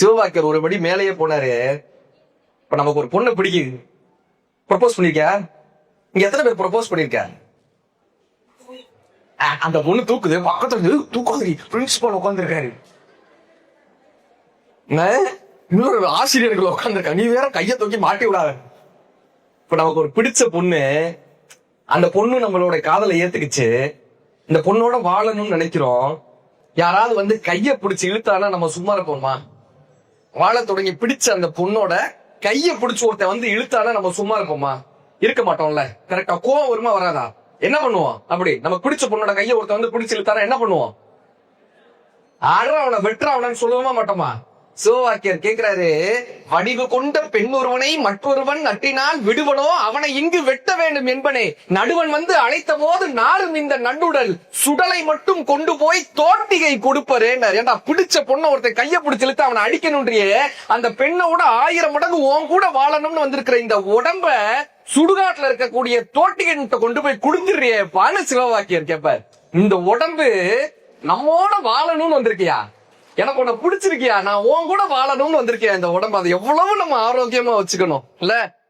சிவபாக்கியர் ஒரு படி மேலேயே போனாரு. இப்ப நமக்கு ஒரு பொண்ணை பிடிக்குது. ப்ரப்போஸ் பண்ணிருக்கியா? இங்க எத்தனை பேர் ப்ரப்போஸ் பண்ணிருக்க? அந்த பொண்ணு தூக்குது. பக்கத்துல இருந்து, தூக்காதீ பிரின்சிபால் உட்காந்துருக்காரு இன்னொரு ஆசிரியர்கள் உட்காந்துருக்காங்க நீ வேற கையை தூக்கி மாட்டி விடாத. இப்ப நமக்கு ஒரு பிடிச்ச பொண்ணு அந்த பொண்ணு நம்மளோட காதலை ஏத்துக்குச்சு. இந்த பொண்ணோட வாழணும்னு நினைக்கிறோம். யாராவது வந்து கைய பிடிச்சி இழுத்தானா நம்ம சும்மா இருப்போமா? வாழ தொடங்கி பிடிச்ச அந்த பொண்ணோட கைய பிடிச்சு ஒருத்தன் வந்து இழுத்தானா நம்ம சும்மா இருப்போமா? இருக்க மாட்டோம்ல. கரெக்டா கோவம் வருமா வராதா? என்ன பண்ணுவோம்? அப்படி. நம்ம பிடிச்ச பொண்ணோட கைய ஒருத்தன் வந்து பிடிச்சு இழுத்தானா என்ன பண்ணுவோம்? ஆடுற அவனை வெட்டுற அவனு சொல்லவே மாட்டோமா? சிவவாக்கியர் கேக்குறாரு வடிவு கொண்ட பெண் ஒருவனை மற்றொருவன் நட்டினால் விடுவனோ? அவனை இங்கு வெட்ட வேண்டும் என்பனே. நடுவன் வந்து அழைத்த போது நாரும் இந்த நண்டுடல் சுடலை மட்டும் கொண்டு போய் தோட்டிகை கொடுப்பரேன்னார் ஏன்டா பிடிச்ச பொண்ணை ஒருத்தன் கைய பிடிச்சு இழுத்து அவனை அடிக்கணுன்றியே அந்த பெண்ணோட ஆயிரம் மடங்கு உன் கூட வாழணும்னு வந்திருக்கிற இந்த உடம்ப சுடுகாட்டுல இருக்கக்கூடிய தோட்டிகிட்ட கொண்டு போய் கொடுத்துறியே பானு சிவவாக்கியர் கேப்பார். இந்த உடம்பு நம்மோட வாழணும்னு வந்திருக்கியா? எனக்கு உன்னை பிடிச்சிருக்கியா? நான் உன் கூட வாழணும்னு வந்திருக்கேன் இந்த உடம்பு. அதை எவ்வளவு நம்ம ஆரோக்கியமா வச்சுக்கணும். இல்ல?